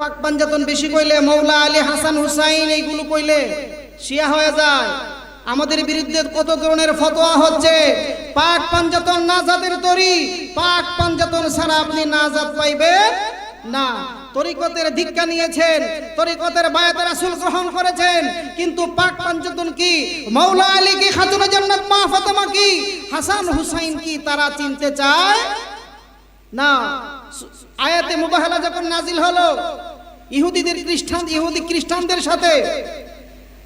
পাক পাঞ্জাতন বেশি কইলে মৌলা আলী হাসান হুসাইন এইগুলো কইলে শিয়া হয়ে যায়। আমাদের বিরুদ্ধে কত ধরনের ফতোয়া হচ্ছে? পাক পাঞ্জাতন নাজাদের তরি পাক পাঞ্জাতন ছাড়া আপনি নাজাদ পাইবেন না। তরিকতের দীক্ষা নিয়েছেন, তরিকতের বায়াত রাসূল গ্রহণ করেছেন, কিন্তু পাক পাঞ্জাতন কি? মৌলা আলী কি খাতুনে জান্নাত মা ফাতেমা কি? হাসান হুসাইন কি তারা চিনতে চায়? না, আয়াতে মুবাহালা যখন নাজিল হলো, ইহুদিদের খ্রিস্টান, ইহুদি খ্রিস্টানদের সাথে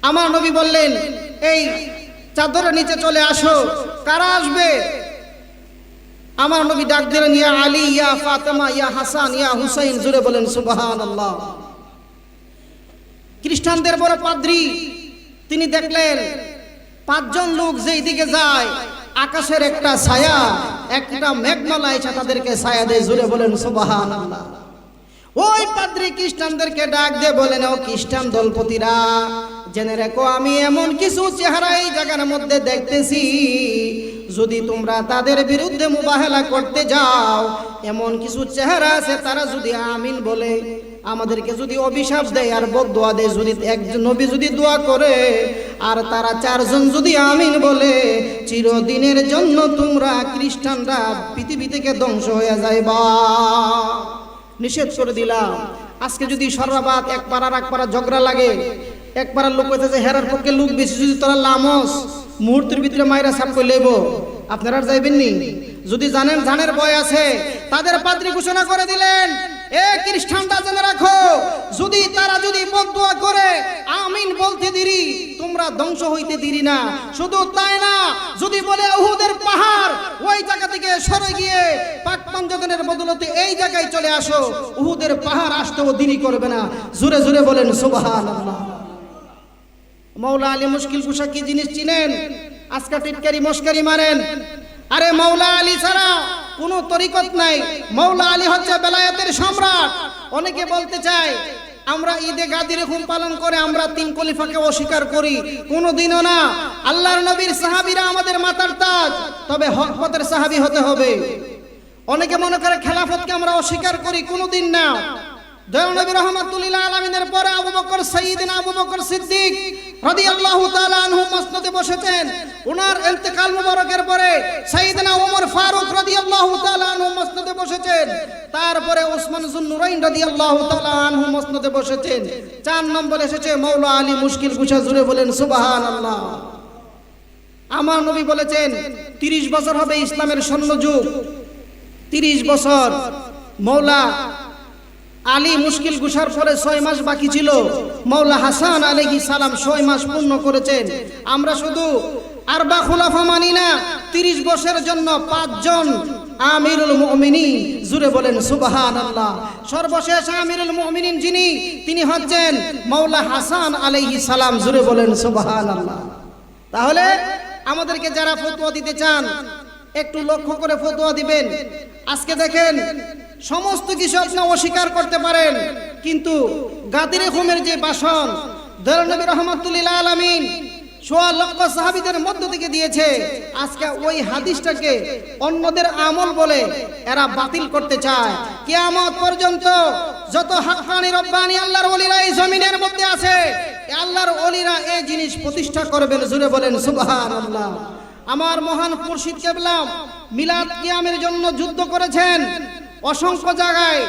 আমার নবী বললেন, এই চাদরের নিচে চলে আসো, কারা আসবে? আমার নবী ডাক দিলেন ইয়া আলী, ইয়া ফাতেমা, ইয়া হাসান, ইয়া হুসাইন জুড়ে বলেন সুবাহান আল্লাহ খ্রিস্টানদের বড় পাদ্রী, তিনি দেখলেন, পাঁচজন লোক যেই দিকে যায়, আকাশের একটা ছায়া একটা মেঘমালা এসে তাদেরকে ছায়া দেয় জুড়ে বলেন সুবাহান ওই পাদ্রী খ্রিস্টানদেরকে ডাক দিয়ে বলেন ও খ্রিস্টান দলপতিরা, জেনে রেখো, আমি এমন কিছু চেহারা এই জায়গার মধ্যে দেখতেছি। যদি তোমরা তাদের বিরুদ্ধে মোবাহেলা করতে যাও, এমন কিছু চেহারা আছে, তারা যদি আমিন বলে আমাদেরকে যদি অভিশাপ দেয় আর বদোয়া দেয়, যদি একজন নবী যদি দোয়া করে, আর তারা চারজন যদি আমিন বলে, চিরদিনের জন্য তোমরা খ্রিস্টানরা পৃথিবী থেকে ধ্বংস হয়ে যাইবা নিষেধ করে দিলাম। আজকে যদি সর্বাবাদ এক পাড়ার এক পাড়া ঝগড়া লাগে এক পাড়ার লোক হয়েছে যে হেরার পক্ষে লোক বেশি, যদি তোরা লামস, মুহূর্তের ভিতরে মায়েরা সাপ করে লেব। আপনারা আর যাইবেন নি? যদি জানেন, জানের বয় আছে, তাদের পাত্রী ঘোষণা করে দিলেন এ খ্রিস্টানরা জেনে রাখো। যদি তারা যদি বদুয়া করে, আমিন বলতে দিরি, তোমরা ধ্বংস হইতে দিরি না। শুধু তাই না, যদি বলে উহুদের পাহাড়, ওই জায়গা থেকে সরে গিয়ে পাক বদলতে এই জায়গায় চলে আসো। উহুদের পাহাড় আসতেও করবে না। জোরে জোরে বলেন সুবহান মৌলা আলী মুশকিল কুশা জিনিস চিনেন? আজকা টিটকারি মস্কারি মারেন। আরে মৌলা আলী ছাড়া কোনো তরিকত নাই। মৌলা আলী হচ্ছে বেলায়েতের সম্রাট। অনেকে বলতে চায়, আমরা ঈদে গাদির হুম পালন করে আমরা তিন খলিফাকে অস্বীকার করি। কোনোদিনও না। আল্লাহর নবীর সাহাবীরা আমাদের মাতার তাজ। তবে হক সাহাবী হতে হবে। অনেকে মনে করে খেলাফতকে আমরা অস্বীকার করি, কোনোদিন না। দয়াল নবী রহমাতুল্লাহ আলমিনের পরে আবু বকর সাইয়্যিদিনা আবু বকর সিদ্দিক রাদিয়াল্লাহু তাআলা আনহু মসনদে বসেছেন। ওনার ইন্তেকাল মুবারকের পরে সাইয়্যিদিনা ওমর ফারুক রাদিয়াল্লাহু তাআলা আনহু মসনদে বসেছেন। তারপরে ওসমান জুন্নুরাইন রাদিয়াল্লাহু তাআলা আনহু মসনদে বসেছেন। চার নম্বর এসেছে, মৌলা আলী মুশকিল কুশা জুড়ে বলেন, সুবহানাল্লাহ। আমার নবী বলেছেন, তিরিশ বছর হবে ইসলামের স্বর্ণযুগ। তিরিশ বছর মৌলা আলী মুশকিল গুসার পরে ছয় মাস বাকি ছিল। মৌলা হাসান আলাইহি সালাম ছয় মাস পূর্ণ করেছেন। আমরা শুধু আরবা খুলাফা মানি না, তিরিশ বছরের জন্য পাঁচজন আমিরুল মুমিনিন, জুড়ে বলেন সুবাহান আল্লাহ সর্বশেষ আমিরুল মুমিনিন যিনি, তিনি হচ্ছেন মৌলা হাসান আলাইহি সালাম, জুড়ে বলেন সুবাহান আল্লাহ তাহলে আমাদেরকে যারা ফতোয়া দিতে চান, একটু লক্ষ্য করে ফতোয়া দিবেন। আজকে দেখেন সমস্ত কিছু আপনি অস্বীকার করতে পারেন। কিন্তু গাদিরে হোমের যে বাসন দয়ানবী রহমতুল্লাহ আলমিন সোয়া লক্ষ সাহাবিদের মধ্য থেকে দিয়েছে, আজকে ওই হাদিসটাকে অন্যদের আমল বলে এরা বাতিল করতে চায়। কিয়ামত পর্যন্ত যত হাক্কানি রব্বানি আল্লাহর ওলিরা এই জমিনের মধ্যে আছে আল্লাহর ওলিরা এই জিনিস প্রতিষ্ঠা করবেন, জুড়ে বলেন, সুবহানাল্লাহ। আমার মহান মুর্শিদ কেবলাম মিলাদ কিয়ামের জন্য যুদ্ধ করেছেন অসংখ্য জায়গায়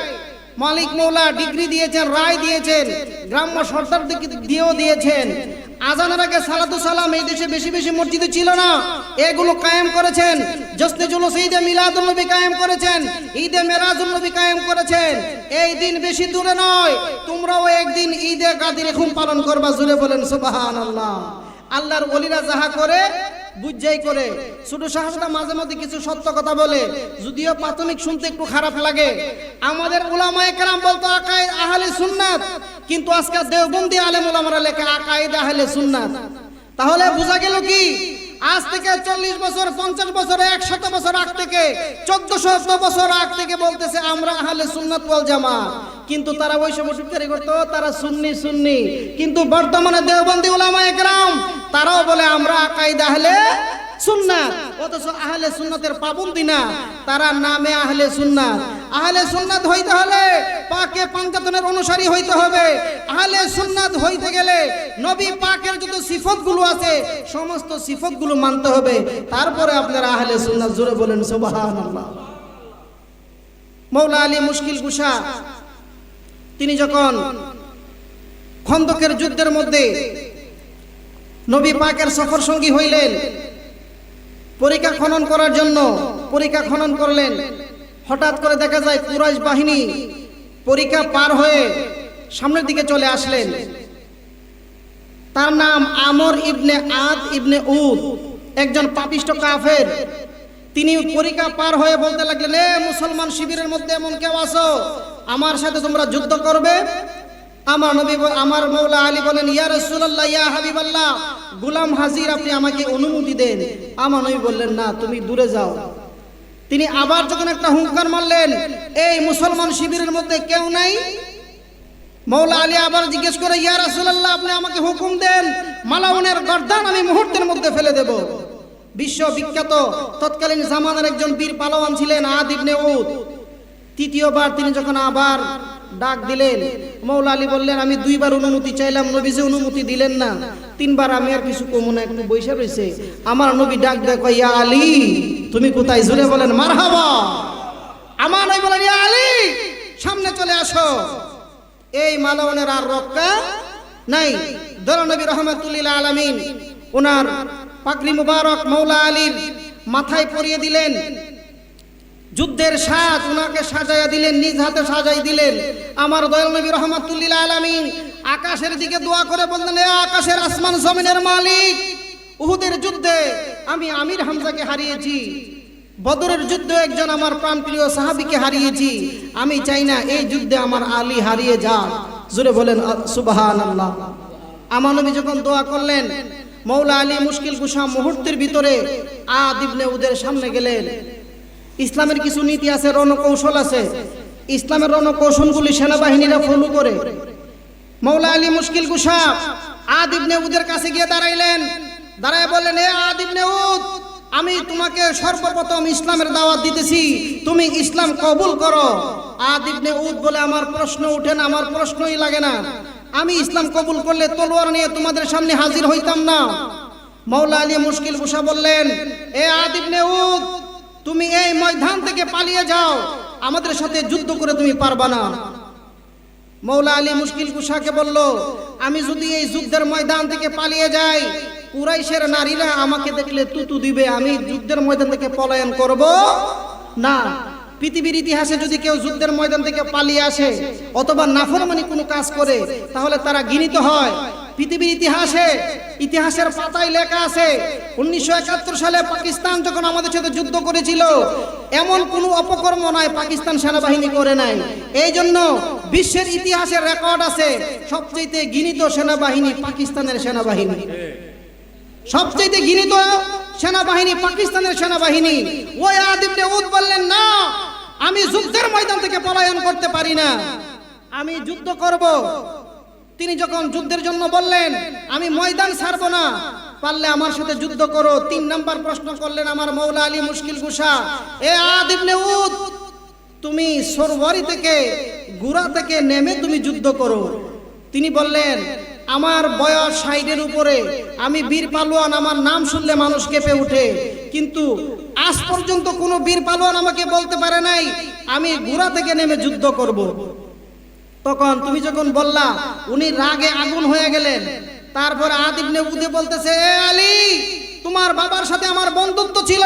মালিক মৌলা ডিগ্রি দিয়েছেন, রায় দিয়েছেন, গ্রাম্য সরকার দিয়েও দিয়েছেন। আজানের আগে সালাতু সালাম এই দেশে বেশি বেশি মসজিদে ছিল না। এগুলো কায়েম করেছেন জসনে জুলুস ঈদে মিলাদুল নবী কায়েম করেছেন, ঈদে মেরাজুল নবী কায়েম করেছেন। এই দিন বেশি দূরে নয়, তোমরাও একদিন ঈদে গাদির ঘুম পালন করবা জুড়ে বলেন সুবহানাল্লাহ। আল্লাহর ওলিরা যাহা করে বুঝাই করে। ছোট সাহসটা মাঝে মধ্যে কিছু সত্য কথা বলে। যদিও প্রাথমিক শুনতে একটু খারাপ লাগে। আমাদের উলামায়ে কেরাম বলতো আকাই আহলে সুন্নাত। কিন্তু আজকে দেওবন্দি আলেম উলামারা লেখে আকাইদ আহলে সুন্নাত। তাহলে বোঝা গেল কি? আজ থেকে চল্লিশ বছর, পঞ্চাশ বছর, একশত বছর আগ থেকে, চোদ্দশত বছর আগ থেকে বলতেছে, আমরা আহলে সুন্নাত ওয়াল জামাত। কিন্তু তারা ওই সময় টুটকারি করতো, তারা সুন্নি সুন্নি। কিন্তু বর্তমানে দেওবন্দি উলামা একরাম তারাও বলে, আমরা আকাইদ আহলে সুন্নাত। অথচ আহলে তারা নামে আহলে সুন্নাত। হইতে হলে পাকে অনুসারী হইতে হবে। আহলে হইতে গেলে পাকের আছে, সমস্ত মানতে হবে। তারপরে আপনারা আহলে সুন্নাত জুড়ে বলেন, সুবহানাল্লাহ। মৌলা আলী মুশকিল কুশা তিনি যখন খন্দকের যুদ্ধের মধ্যে নবী পাকের সফর সঙ্গী হইলেন, পরীক্ষা খনন করার জন্য, পরীক্ষা খনন করলেন, হঠাৎ করে দেখা যায় কুরাইশ বাহিনী পরীক্ষা পার হয়ে সামনের দিকে চলে আসলেন। তার নাম আমর ইবনে আদ ইবনে উদ, একজন পাপিষ্ট কাফের। তিনি পরীক্ষা পার হয়ে বলতে লাগলেন, এ মুসলমান শিবিরের মধ্যে এমন কেউ আছো? আমার সাথে তোমরা যুদ্ধ করবে? আমার নবী আমার মৌলা আলী বলেন, ইয়া রাসূলুল্লাহ, ইয়া হাবিবাল্লাহ, গোলাম হাজির, আপনি আমাকে অনুমতি দেন। আমার নবী বললেন, না, তুমি দূরে যাও। তিনি আবার যখন একটা হুঙ্কার মারলেন, এই মুসলমান শিবিরের মধ্যে কেউ নাই? মৌলা আলী আবার জিজ্ঞেস করে, ইয়া রাসূলুল্লাহ, আপনি আমাকে হুকুম দেন, মালাউনের গর্দান আমি মুহূর্তের মধ্যে ফেলে দেব। বিশ্ব বিখ্যাত তৎকালীন জামানার একজন বীর পালোয়ান ছিলেন আদ ইবনে উদ। তৃতীয়বার তিনি যখন আবার ডাক দিলেন, মৌলা আলী বললেন, আমি দুইবার অনুমতি চাইলাম নবী যে অনুমতি দিলেন না। তিনবার আমি আর কিছু কমু না, একটু বৈশা রয়েছে আমার নবী ডাক দেখো ইয়া আলী, তুমি কোথায়? জুড়ে বলেন, মারহাবা। আমার নবী বলেন, ইয়া আলী, সামনে চলে আসো। এই মালাওনের আর রক্ষা নাই। ধরো দরনবী রহমতুল্লিল আলমিন, ওনার পাগড়ি মুবারক মৌলা আলীর মাথায় পরিয়ে দিলেন। যুদ্ধের সাজ ওনাকে সাজাইয়া দিলেন, নিজ হাতে সাজাই দিলেন। আমার দয়াল নবী রহমতুল্লিল আলমিন আকাশের দিকে দোয়া করে বললেন আকাশের আসমান জমিনের মালিক, উহুদের যুদ্ধে আমি আমির হামজাকে হারিয়েছি। বদরের যুদ্ধে একজন আমার প্রাণপ্রিয় সাহাবীকে হারিয়েছি। আমি চাই না এই যুদ্ধে আমার আলী হারিয়ে যাক। জুড়ে বলেন সুবাহান আল্লাহ আমার নবী যখন দোয়া করলেন মৌলা আলী মুশকিল কুশা মুহূর্তের ভিতরে আদ ইবনে উদের সামনে গেলেন। ইসলামের কিছু নীতি আছে, রণকৌশল আছে। ইসলামের রণকৌশলগুলি সেনাবাহিনীরা ফলো করে। মৌলা আলী মুশকিল কুশা আদ ইবনে উদের কাছে গিয়ে দাঁড়াইলেন। দাঁড়ায় বললেন, এ আদ ইবনে উদ, আমি তোমাকে সর্বপ্রথম ইসলামের দাওয়াত দিতেছি। তুমি ইসলাম কবুল করো। আদ ইবনে উদ বলে, আমার প্রশ্ন উঠে না, আমার প্রশ্নই লাগে না। আমি ইসলাম কবুল করলে তলোয়ার নিয়ে তোমাদের সামনে হাজির হইতাম না। মৌলা আলী মুশকিল কুশা বললেন, এ আদ ইবনে উদ, তুমি এই ময়দান থেকে পালিয়ে যাও, আমাদের সাথে যুদ্ধ করে তুমি পারবা না। মৌলা আলী মুশকিল কুশাকে বলল, আমি যদি এই যুদ্ধের ময়দান থেকে পালিয়ে যাই, কুরাইশের নারীরা আমাকে দেখলে তুতু দিবে, আমি যুদ্ধের ময়দান থেকে পলায়ন করব না। পৃথিবীর ইতিহাসে যদি কেউ যুদ্ধের ময়দান থেকে পালিয়ে আসে অথবা নাফরমানি কোনো কাজ করে, তাহলে তারা গৃহীত হয়। পৃথিবীর ইতিহাসে ইতিহাসের পাতায় লেখা আছে, উনিশশো একাত্তর সালে পাকিস্তান যখন আমাদের সাথে যুদ্ধ করেছিল, এমন কোনো অপকর্ম নয় পাকিস্তান সেনাবাহিনী করে নাই। এই জন্য বিশ্বের ইতিহাসের রেকর্ড আছে সবচেয়ে গৃহীত সেনাবাহিনী পাকিস্তানের সেনাবাহিনী। সবচেয়ে ঘৃণিত সেনাবাহিনী পাকিস্তানের সেনাবাহিনী। ওই আদিবনে উদ বললেন, না আমি যুদ্ধের ময়দান থেকে পলায়ন করতে পারি না। আমি যুদ্ধ করব। তিনি যখন যুদ্ধের জন্য বললেন, আমি ময়দান ছাড়বো না। পারলে আমার সাথে যুদ্ধ করো। তিন নাম্বার প্রশ্ন করলেন আমার মৌলা আলী মুশকিল গুসা এ আদিবনে উদ, তুমি সরবরি থেকে, গুড়া থেকে নেমে তুমি যুদ্ধ করো। তিনি বললেন, আমার বয়স সাইডের উপরে, আমি বীর পালোয়ান, আমার নাম শুনলে মানুষ কেঁপে ওঠে কিন্তু আজ পর্যন্ত কোনো বীর পালোয়ান আমাকে বলতে পারে নাই, আমি ঘোড়া থেকে নেমে যুদ্ধ করব। তখন তুমি যখন বললা, উনি রাগে আগুন হয়ে গেলেন, তারপর আদিবনে উদে বলতেছে আলী, তোমার বাবার সাথে আমার বন্ধুত্ব ছিল,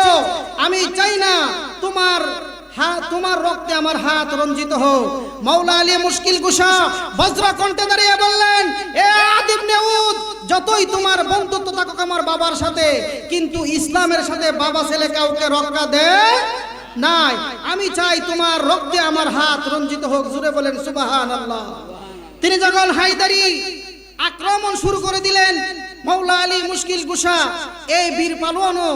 আমি চাই না তোমার তোমার রক্তে আমার হাত রঞ্জিত হোক। মৌলা আলী মুশকিল গুসা বজ্রা কণ্ঠে দাঁড়িয়ে বললেন, এ আদিবনে উদ, যতই তোমার বন্ধুত্ব থাকুক আমার বাবার সাথে, কিন্তু ইসলামের সাথে বাবা ছেলে কাউকে রক্ষা দেয় নাই। আমি চাই তোমার রক্তে আমার হাত রঞ্জিত হোক। জুড়ে বলেন সুবাহান আল্লাহ তিনি যখন হায়দারি আক্রমণ শুরু করে দিলেন মৌলা আলী মুশকিল গুসা এই বীর পালোয়ানও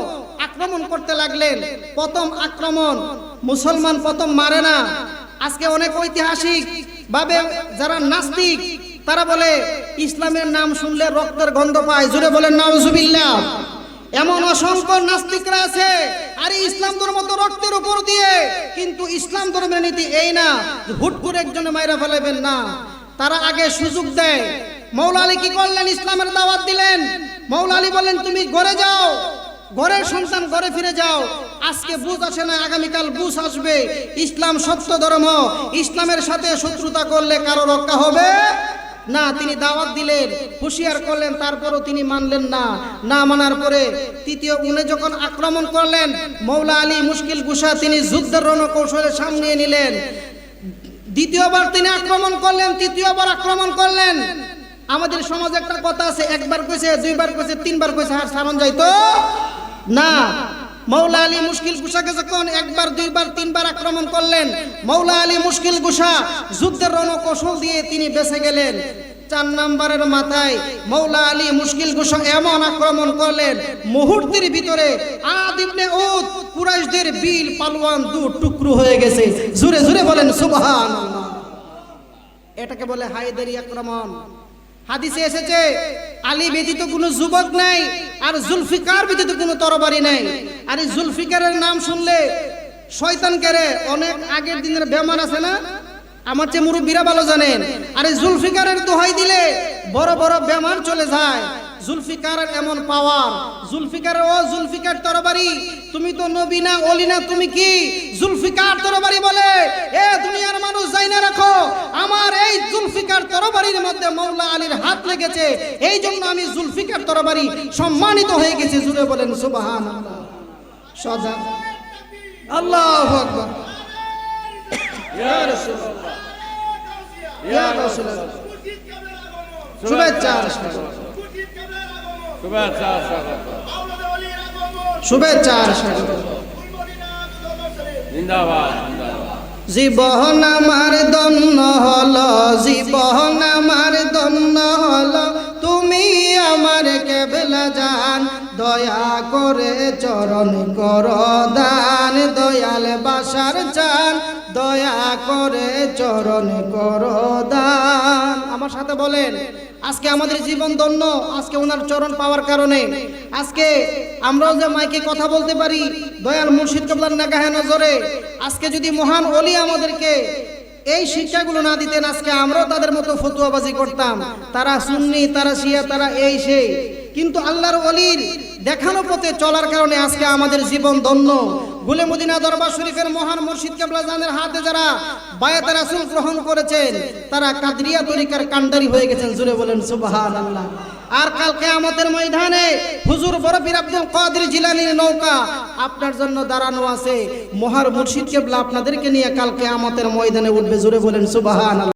আক্রমণ করতে লাগলেন। প্রথম আক্রমণ মুসলমান প্রথম মারে না। আজকে অনেক ঐতিহাসিক ভাবে যারা নাস্তিক, তারা বলে, ইসলামের নাম শুনলে রক্তের গন্ধ পায়। জুড়ে বলেন, নাউজুবিল্লাহ। এমন অসংখ্য নাস্তিকরা আছে, আরে ইসলাম ধর্ম তো রক্তের উপর দিয়ে, কিন্তু ইসলাম ধর্মের নীতি এই না হুট করে একজনে মাইরা ফেলাবেন না। তারা আগে সুযোগ দেয়। মৌলা আলী কি করলেন? ইসলামের দাওয়াত দিলেন। মৌলা আলী বলেন, তুমি ঘরে যাও। ঘরের সন্তান ঘরে ফিরে যাও। আজকে বুঝ আসে না, আগামীকাল বুঝ আসবে। ইসলাম সত্য ধর্ম। ইসলামের সাথে শত্রুতা করলে কারও রক্ষা হবে? না, তিনি দাওয়াত দিলেন, হুঁশিয়ার করলেন, তারপরও তিনি মানলেন না। না মানার পরে তৃতীয় উনি যখন আক্রমণ করলেন, মৌলা আলী মুশকিল গুসা তিনি যুদ্ধের রণকৌশলে সামনে নিলেন। দ্বিতীয়বার তিনি আক্রমণ করলেন, তৃতীয়বার আক্রমণ করলেন। আমাদের সমাজে একটা কথা আছে, একবার কইছে, দুইবার কইছে, তিনবার কইছে, আর সারণ যাইতো? না, মৌলা আলী মুশকিল গুসাকে যখন একবার, দুইবার, তিনবার আক্রমণ করলেন, মৌলা আলী মুশকিল গুসা যুদ্ধের রণকৌশল দিয়ে তিনি বেঁচে গেলেন। চার নাম্বারের মাথায় মৌলা আলী মুশকিল গুসা এমন আক্রমণ করলেন, মুহূর্তের ভিতরে আদিবনে উদ কুরাইশদের বিল, পালোয়ান দু টুকরো হয়ে গেছে। জুরে জুরে বলেন, সুবহানাল্লাহ। এটাকে বলে হায়দারি আক্রমণ। হাদিসে এসেছে, আলী ব্যতীত কোনো যুবক নাই, আর জুলফিকার ব্যতীত কোনো তরবারি নাই। আর এই জুলফিকারের নাম শুনলে শয়তান কেরে, অনেক আগের দিনের বেমার আছে না? আমার চেয়ে মুরব্বীরা ভালো জানেন। আর এই জুলফিকারের দোহাই দিলে বড় বড় বেমার চলে যায়। জুলফিকারের এমন পাওয়ার, জুলফিকারের ও জুলফিকার তরবারি তুমি তো নবী না অলি না তুমি কি জুলফিকার তরবারি বলে? এ দুনিয়ার মানুষ যাই না রাখো। আমার এই জুলফিকার তরবারির মধ্যে মৌলা আলীর হাত লেগেছে। এই জন্য আমি জুলফিকার তরবারি সম্মানিত হয়ে গেছি। জুড়ে বলেন সুবাহান সজা। আল্লাহ আকবার। ইয়া রাসূলুল্লাহ। ইয়া রাসূলুল্লাহ। শুভেচ্ছা শুভেচ্ছা স্বাগত। জীবন আমার দন্ন হল জীবন আমার দন্ন হল। দয়া করে চরণ কর, দান দয়াল বাসার চান। দয়া করে চরণ কর, দান। আমার সাথে বলেন, আজকে আমাদের জীবন ধন্য, আজকে ওনার চরণ পাওয়ার কারণে। আজকে আমরাও যে মাইকে কথা বলতে পারি, দয়াল মুর্শিদ কবলার নাগাহে নজরে। আজকে যদি মহান অলি আমাদেরকে এই শিক্ষাগুলো না দিতেন, আজকে আমরাও তাদের মতো ফতুয়াবাজি করতাম। তারা সুন্নি, তারা শিয়া, তারা এই সেই। কিন্তু আল্লাহর অলির দেখানো পথে চলার কারণে আজকে আমাদের জীবন ধন্য। গুলে মদিনা দরবার শরীফের মহান মুর্শিদ কেবলা জানের হাতে যারা বায়াতে রাসূল গ্রহণ করেছেন, তারা কাদরিয়া তরিকার কান্ডারি হয়ে গেছেন জুড়ে বলেন সুবহানাল্লাহ। আর কালকে আমাদের ময়দানে হুজুর বরফির আব্দুল কাদের জিলানির নৌকা আপনার জন্য দাঁড়ানো আছে। মহার মুর্শিদ কেবলা আপনাদেরকে নিয়ে কালকে আমাদের ময়দানে উঠবে জুড়ে বলেন সুবহানাল্লাহ।